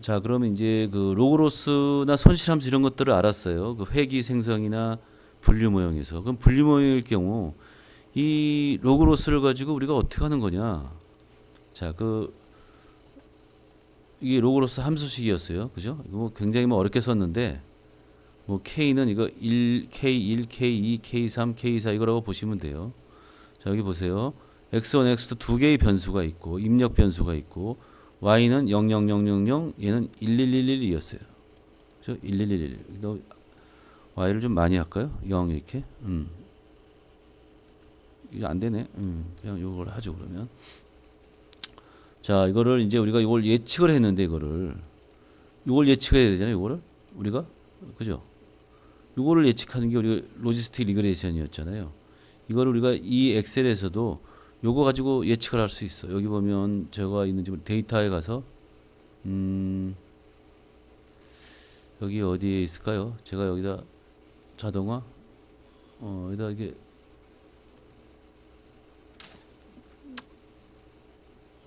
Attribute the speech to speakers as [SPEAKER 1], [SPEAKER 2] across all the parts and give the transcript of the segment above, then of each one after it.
[SPEAKER 1] 자, 그러면 이제 그 로그로스나 손실함수 이런 것들을 알았어요. 그 회기 생성이나 분류 모형에서. 그럼 분류 모형일 경우 이 로그로스를 가지고 우리가 어떻게 하는 거냐? 자, 그 이게 로그로스 함수식이었어요. 그죠? 뭐 굉장히 뭐 어렵게 썼는데 뭐 K는 이거 1, K1, K2, K3, K4 이거라고 보시면 돼요. 자, 여기 보세요. X1, X2 두 개의 변수가 있고 입력 변수가 있고 Y는 00000 얘는 1111이었어요. 그죠? 1111. 너 Y를 좀 많이 할까요? 0 이렇게. 음. 이게 안 되네. 음. 그냥 요걸 하죠, 그러면. 자, 이거를 이제 우리가 이걸 예측을 했는데 이거를 이걸 예측해야 되잖아요, 이거를. 우리가. 그죠? 이거를 예측하는 게 우리 로지스틱 리그레이션이었잖아요. 이걸 우리가 이 엑셀에서도 요거 가지고 예측을 할 수 있어. 여기 보면 제가 있는지 모르- 데이터에 가서 음 여기 어디에 있을까요? 제가 여기다 자동화 어 여기다 이게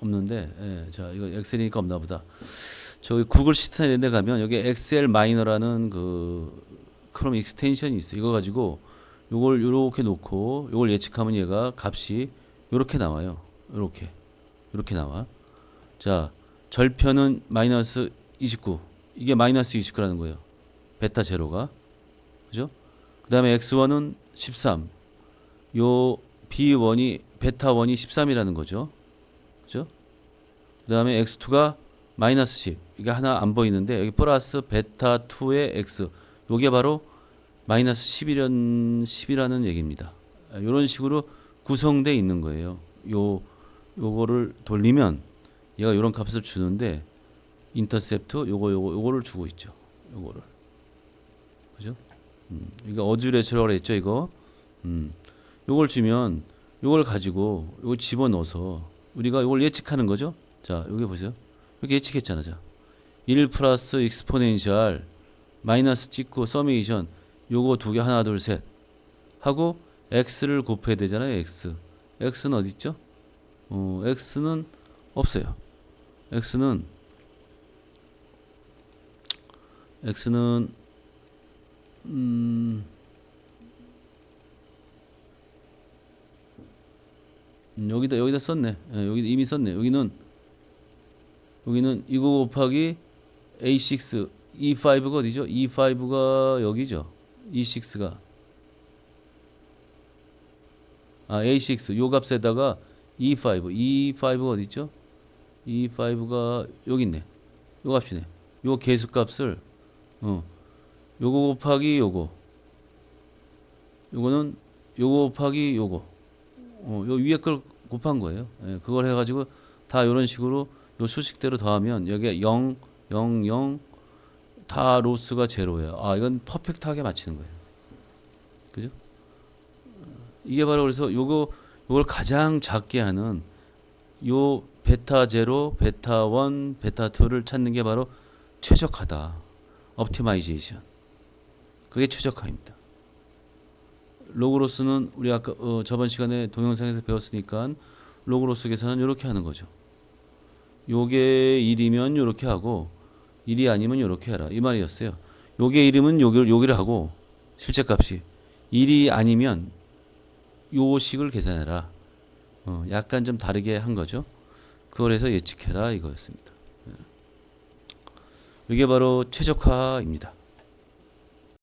[SPEAKER 1] 없는데 예, 자 이거 엑셀이니까 없나 보다. 저기 구글 시트나 이런 데 가면 여기 엑셀 마이너라는 그 크롬 익스텐션이 있어. 이거 가지고 요걸 요렇게 놓고 요걸 예측하면 얘가 값이 요렇게 나와요. 요렇게. 요렇게 나와. 자, 절편은 마이너스 29. 이게 마이너스 29라는 거예요. 베타 제로가. 그죠? 그 다음에 x1은 13. 요 b1이 베타 1이 13이라는 거죠. 그죠? 그 다음에 x2가 마이너스 10. 이게 하나 안 보이는데 여기 플러스 베타 2의 x. 요게 바로 마이너스 10이란 10이라는 얘기입니다. 이런 식으로 구성돼 있는 거예요. 요 요거를 돌리면 얘가 요런 값을 주는데 인터셉트 요거 요거 요거를 주고 있죠. 요거를. 그죠? 음. 이거 어주레처라고 했죠, 이거. 음. 요걸 주면 요걸 가지고 요걸 집어넣어서 우리가 요걸 예측하는 거죠. 자, 여기 보세요. 여기 예측했잖아. 자. 1 플러스 익스포넨셜 마이너스 찍고 서메이션 요거 두 개 하나 둘 셋 하고 x를 곱해야 되잖아요. x. x는 어디 있죠? 어, x는 없어요. x는 x는 음, 음, 여기다 여기다 썼네. 예, 여기 이미 썼네. 여기는 여기는 이거 곱하기 a6 E5가 어디죠? E5가 여기죠. E6가 아 A6 요 값에다가 E5 E5가 어디 있죠? E5가 여기 있네. 요 값이네. 요 계수값을 어 요거 곱하기 요거 요거는 요거 곱하기 요거 어, 요 위에 걸 곱한 거예요. 예, 그걸 해 가지고 다 이런 식으로 요 수식대로 더하면 여기에 0, 0, 0, 다 로스가 제로예요. 아, 이건 퍼펙트하게 맞히는 거예요. 그죠? 이게 바로 그래서 요거 요걸 가장 작게 하는 요 베타 제로, 베타 원, 베타 투를 찾는 게 바로 최적화다. 옵티마이제이션. 그게 최적화입니다. 로그로스는 우리 아까 어, 저번 시간에 동영상에서 배웠으니까 로그로스 계산은 이렇게 하는 거죠. 요게 1이면 요렇게 하고 1이 아니면 요렇게 해라. 이 말이었어요. 요게 1이면 요기, 요기를 하고 실제 값이 1이 아니면 요 식을 계산해라. 어, 약간 좀 다르게 한 거죠. 그걸 해서 예측해라 이거였습니다. 예. 이게 바로 최적화입니다.